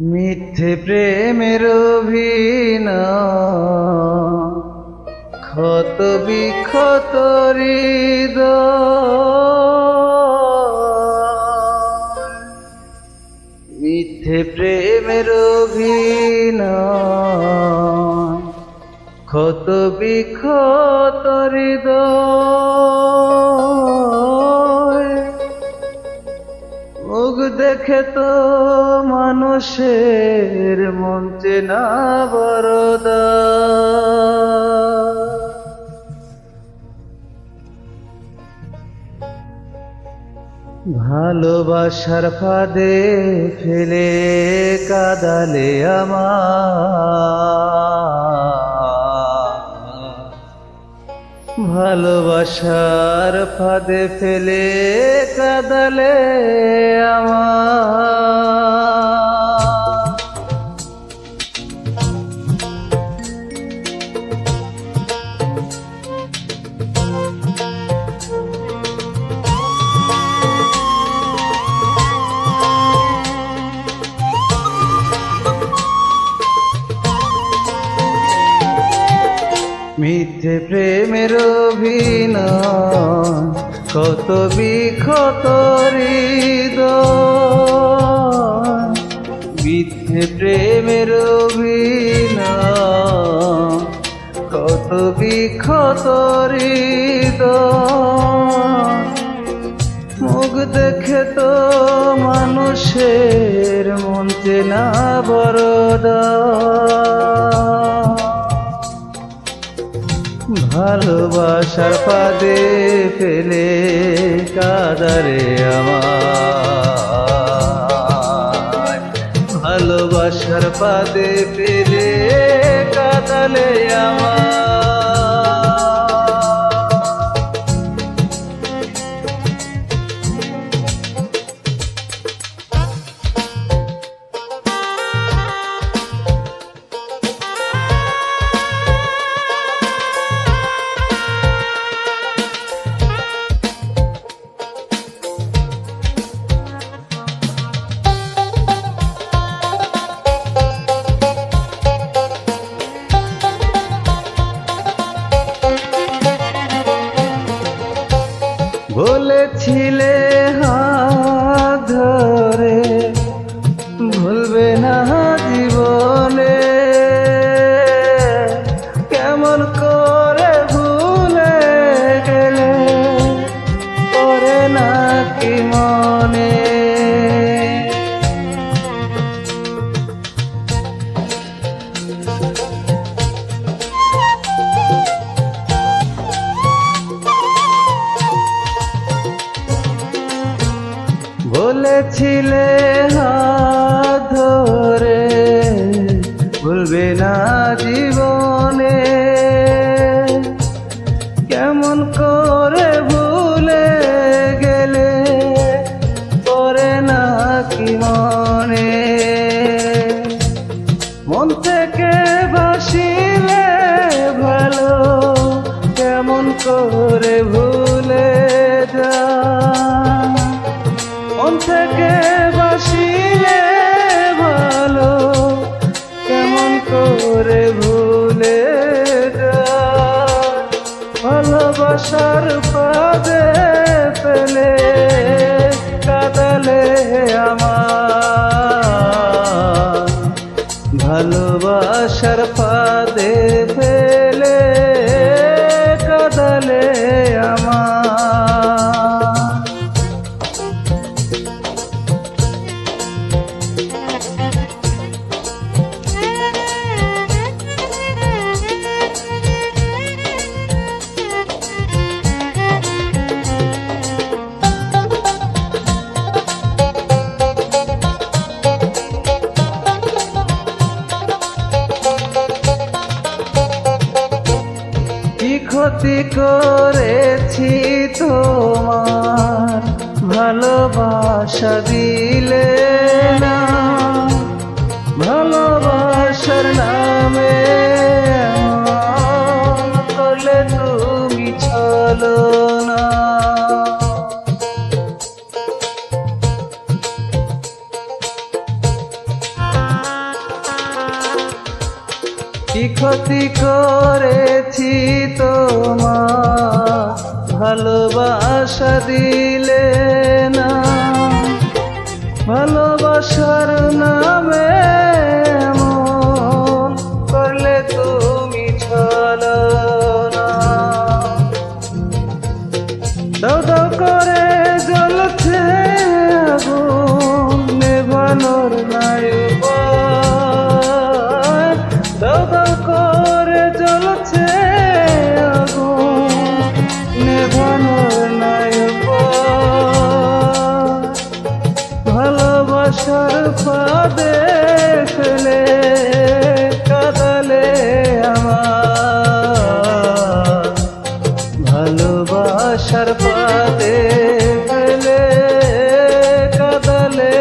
মিথ্যে প্রেমের অভিনয়। ক্ষত বিক্ষত। মিথ্যে প্রেমের অভিনয়। ক্ষত বিক্ষত হৃদয়। দেখে তো মানুষের মন চেনা বরদা। ভালোবাসার ফাঁদে ফেলে কাদালে আমার ভালোবাসার ফাঁদে ফেলে কাদালে আমার। মিথ্যে প্রেমের অভিনয়, কত বিক্ষত মিথ্যে প্রেমের অভিনয়, কত বিক্ষত মুখ দেখে তো মানুষের মন চেনা বরদা ভালোবাসার পাদে ফেলে কাদারে আমার ভালোবাসার পাদে ফেলে কাদালে আমার বলেছিলে বলেছিলে হাত ধরে, ভুলবে না জীবনে। কেমন করে ভুলে গেলে করে না কি মনে? মন থেকে বাসিলে ভালো, কেমন করে ভুলে ভালোবাসার পাদে ফেলে কাদালে আমার। ভালোবাসার পাদে ফেলে কি ক্ষতি করেছি তোমার ভালোবাসা দিলে না। ভালোবাসার নামে করলে তুমি চলো। কি ক্ষতি করেছি তোমার? ভালোবাসা দিলে না। ভালোবাসার নামে এমন করলে তুমি ছলো দাও করে জ্বলছে আগুন ফাঁদে ফেলে কাদালে আমার। ভালোবাসার ফাঁদে ফেলে কাদালে